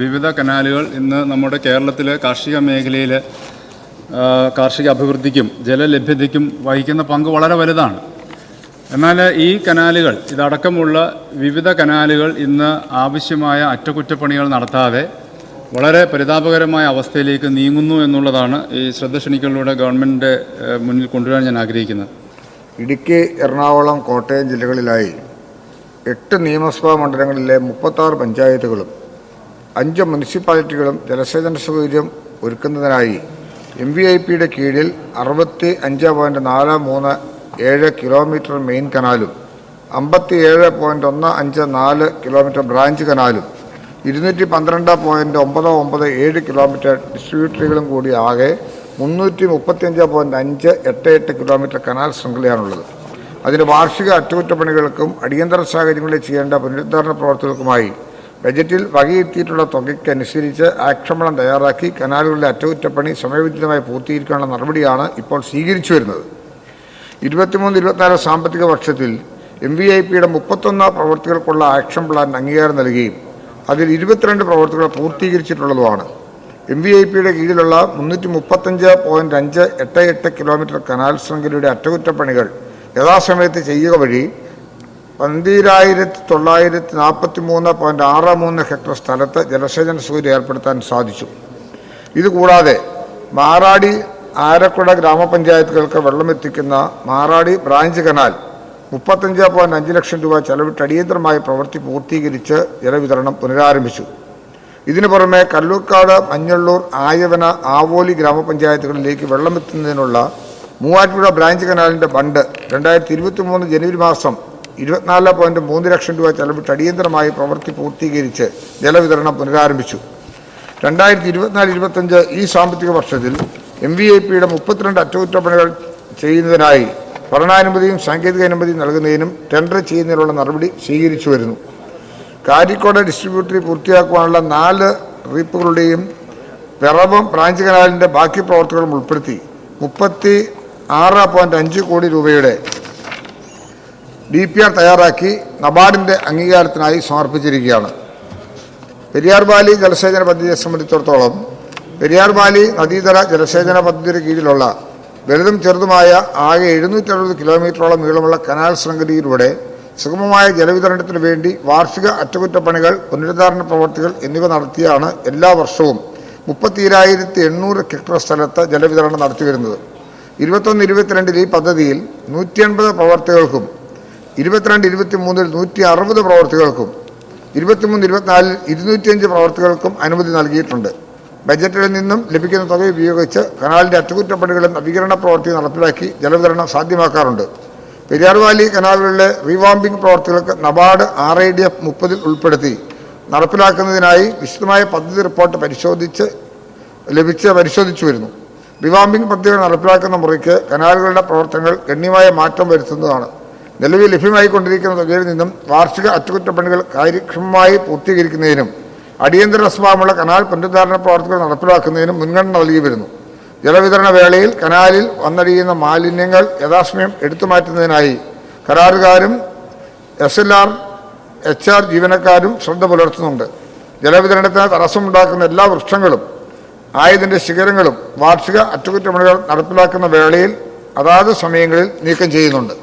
വിവിധ കനാലുകൾ ഇന്ന് നമ്മുടെ കേരളത്തിലെ കാർഷിക മേഖലയിൽ കാർഷിക അഭിവൃദ്ധിക്കും ജലലഭ്യതയ്ക്കും വഹിക്കുന്ന പങ്ക് വളരെ വലുതാണ്. എന്നാൽ ഈ കനാലുകൾ ഇതടക്കമുള്ള വിവിധ കനാലുകൾ ഇന്ന് ആവശ്യമായ അറ്റകുറ്റപ്പണികൾ നടത്താതെ വളരെ പരിതാപകരമായ അവസ്ഥയിലേക്ക് നീങ്ങുന്നു എന്നുള്ളതാണ് ഈ ശ്രദ്ധ ക്ഷണിക്കലിലൂടെ ഗവൺമെന്റിന്റെ മുന്നിൽ കൊണ്ടുവരാൻ ഞാൻ ആഗ്രഹിക്കുന്നത്. ഇടുക്കി എറണാകുളം കോട്ടയം ജില്ലകളിലായി എട്ട് നിയമസഭാ മണ്ഡലങ്ങളിലെ മുപ്പത്താറ് പഞ്ചായത്തുകളും അഞ്ച് മുനിസിപ്പാലിറ്റികളും ജലസേചന സൗകര്യം ഒരുക്കുന്നതിനായി എം വി ഐ പിയുടെ കീഴിൽ അറുപത്തി അഞ്ച് പോയിന്റ് നാല് മൂന്ന് ഏഴ് കിലോമീറ്റർ മെയിൻ കനാലും അമ്പത്തി ഏഴ് പോയിന്റ് ഒന്ന് അഞ്ച് നാല് കിലോമീറ്റർ ബ്രാഞ്ച് കനാലും ഇരുന്നൂറ്റി പന്ത്രണ്ട് പോയിന്റ് ഒമ്പത് ഒമ്പത് ഏഴ് കിലോമീറ്റർ ഡിസ്ട്രിബ്യൂട്ടറികളും കൂടി ആകെ മുന്നൂറ്റി മുപ്പത്തിയഞ്ച് പോയിന്റ് അഞ്ച് എട്ട് എട്ട് കിലോമീറ്റർ കനാൽ ശൃംഖലയാണുള്ളത്. അതിന് വാർഷിക അറ്റകുറ്റപ്പണികൾക്കും അടിയന്തര സാഹചര്യങ്ങളിൽ ചെയ്യേണ്ട പുനരുദ്ധാരണ പ്രവർത്തനങ്ങൾക്കുമായി ബജറ്റിൽ വകയിരുത്തിയിട്ടുള്ള തുകയ്ക്കനുസരിച്ച് ആക്ഷമണം തയ്യാറാക്കി കനാലുകളിലെ അറ്റകുറ്റപ്പണി സമയബന്ധിതമായി പൂർത്തീകരിക്കാനുള്ള നടപടിയാണ് ഇപ്പോൾ സ്വീകരിച്ചു വരുന്നത്. ഇരുപത്തിമൂന്ന് ഇരുപത്തിനാല് സാമ്പത്തിക വർഷത്തിൽ എം വി ഐ പിയുടെ മുപ്പത്തൊന്ന് പ്രവൃത്തികൾക്കുള്ള ആക്ഷൻ പ്ലാൻ അംഗീകാരം നൽകുകയും അതിൽ ഇരുപത്തിരണ്ട് പ്രവൃത്തികൾ പൂർത്തീകരിച്ചിട്ടുള്ളതുമാണ്. എം വി ഐ പിയുടെ കീഴിലുള്ള മുന്നൂറ്റി മുപ്പത്തഞ്ച് പോയിന്റ് അഞ്ച് എട്ട് എട്ട് കിലോമീറ്റർ കനാൽ ശൃംഖലയുടെ അറ്റകുറ്റപ്പണികൾ യഥാസമയത്ത് ചെയ്യുക വഴി പന്തിരായിരത്തി തൊള്ളായിരത്തി നാൽപ്പത്തി മൂന്ന് പോയിന്റ് ആറ് മൂന്ന് ഹെക്ടർ സ്ഥലത്ത് ജലസേചന സൗകര്യം ഏർപ്പെടുത്താൻ സാധിച്ചു. ഇതുകൂടാതെ മാറാടി ആരക്കുട ഗ്രാമപഞ്ചായത്തുകൾക്ക് വെള്ളമെത്തിക്കുന്ന മാറാടി ബ്രാഞ്ച് കനാൽ മുപ്പത്തഞ്ച് പോയിന്റ് അഞ്ച് ലക്ഷം രൂപ ചെലവിട്ട് അടിയന്തരമായി പ്രവൃത്തി പൂർത്തീകരിച്ച് ജലവിതരണം പുനരാരംഭിച്ചു. ഇതിനു പുറമെ കല്ലൂർക്കാട് മഞ്ഞള്ളൂർ ആയവന ആവോലി ഗ്രാമപഞ്ചായത്തുകളിലേക്ക് വെള്ളമെത്തുന്നതിനുള്ള മൂവാറ്റുപുഴ ബ്രാഞ്ച് കനാലിന്റെ ബണ്ട് രണ്ടായിരത്തി ഇരുപത്തി മൂന്ന് ജനുവരി മാസം ഇരുപത്തിനാല് പോയിന്റ് മൂന്ന് ലക്ഷം രൂപ ചെലവിട്ട് അടിയന്തരമായി പ്രവൃത്തി പൂർത്തീകരിച്ച് ജലവിതരണം പുനരാരംഭിച്ചു. രണ്ടായിരത്തി ഇരുപത്തിനാല് ഇരുപത്തഞ്ച് ഈ സാമ്പത്തിക വർഷത്തിൽ എം വി ഐ പിയുടെ മുപ്പത്തിരണ്ട് അറ്റകുറ്റപ്പണികൾ ചെയ്യുന്നതിനായി ഭരണാനുമതിയും സാങ്കേതിക അനുമതിയും നൽകുന്നതിനും ടെൻഡർ ചെയ്യുന്നതിനുള്ള നടപടി സ്വീകരിച്ചു വരുന്നു. കാരിക്കോട് ഡിസ്ട്രിബ്യൂട്ടറി പൂർത്തിയാക്കുവാനുള്ള നാല് റീപ്പുകളുടെയും പിറവം ബ്രാഞ്ച് കനാലിന്റെ ബാക്കി പ്രവർത്തികളും ഉൾപ്പെടുത്തി. മുപ്പത്തി ആറ് പോയിന്റ് അഞ്ച് കോടി രൂപയുടെ ഡി പി ആർ തയ്യാറാക്കി നബാർഡിന്റെ അംഗീകാരത്തിനായി സമർപ്പിച്ചിരിക്കുകയാണ്. പെരിയാർ വാലി ജലസേചന പദ്ധതിയെ സംബന്ധിച്ചിടത്തോളം പെരിയാർ വാലി നദീതര ജലസേചന പദ്ധതിയുടെ കീഴിലുള്ള വലുതും ചെറുതുമായ ആകെ എഴുന്നൂറ്റി അറുപത് കിലോമീറ്ററോളം നീളമുള്ള കനാൽ ശൃംഖലയിലൂടെ സുഗമമായ ജലവിതരണത്തിനു വേണ്ടി വാർഷിക അറ്റകുറ്റപ്പണികൾ പുനരുദ്ധാരണ പ്രവർത്തികൾ എന്നിവ നടത്തിയാണ് എല്ലാ വർഷവും മുപ്പത്തിരായിരത്തി എണ്ണൂറ് ഹെക്ടർ സ്ഥലത്ത് ജലവിതരണം നടത്തിവരുന്നത്. ഇരുപത്തൊന്ന് ഇരുപത്തിരണ്ടിൽ ഈ പദ്ധതിയിൽ നൂറ്റി അൻപത് പ്രവർത്തികൾക്കും ഇരുപത്തിരണ്ട് ഇരുപത്തി മൂന്നിൽ നൂറ്റി അറുപത് പ്രവർത്തികൾക്കും ഇരുപത്തിമൂന്ന് ഇരുപത്തിനാലിൽ ഇരുന്നൂറ്റിയഞ്ച് പ്രവർത്തികൾക്കും അനുമതി നൽകിയിട്ടുണ്ട്. ബജറ്റിൽ നിന്നും ലഭിക്കുന്ന തുക ഉപയോഗിച്ച് കനാലിന്റെ അറ്റകുറ്റപ്പണികളും നവീകരണ പ്രവൃത്തി നടപ്പിലാക്കി ജലവിതരണം സാധ്യമാക്കാറുണ്ട്. പെരിയാർ വാലി കനാലുകളിലെ revamping പ്രവർത്തികൾക്ക് NABARD R I D F മുപ്പതിൽ ഉൾപ്പെടുത്തി. നടപ്പിലാക്കുന്നതിനായി വിശദമായ പദ്ധതി റിപ്പോർട്ട് പരിശോധിച്ച് ലഭിച്ച് പരിശോധിച്ചു വരുന്നു റിവാമ്പിംഗ് പദ്ധതികൾ നടപ്പിലാക്കുന്ന മുറയ്ക്ക് കനാലുകളുടെ പ്രവർത്തനങ്ങൾ ഗണ്യമായ മാറ്റം വരുത്തുന്നതാണ്. നിലവിൽ ലഭ്യമായിക്കൊണ്ടിരിക്കുന്ന തുകയിൽ നിന്നും വാർഷിക അറ്റകുറ്റപ്പണികൾ കാര്യക്ഷമമായി പൂർത്തീകരിക്കുന്നതിനും അടിയന്തര സ്വഭാവമുള്ള കനാൽ പുനരുദ്ധാരണ പ്രവർത്തനങ്ങൾ നടപ്പിലാക്കുന്നതിനും മുൻഗണന നൽകി വരുന്നു ജലവിതരണ വേളയിൽ കനാലിൽ വന്നടിയുന്ന മാലിന്യങ്ങൾ യഥാസമയം എടുത്തു മാറ്റുന്നതിനായി കരാറുകാരും S L R H R ജീവനക്കാരും ശ്രദ്ധ പുലർത്തുന്നുണ്ട്. ജലവിതരണത്തിന് തടസ്സമുണ്ടാക്കുന്ന എല്ലാ വൃക്ഷങ്ങളും ആയതിന്റെ ശിഖരങ്ങളും വാർഷിക അറ്റകുറ്റപ്പണികൾ നടപ്പിലാക്കുന്ന വേളയിൽ അതാത് സമയങ്ങളിൽ നീക്കം ചെയ്യുന്നുണ്ട്.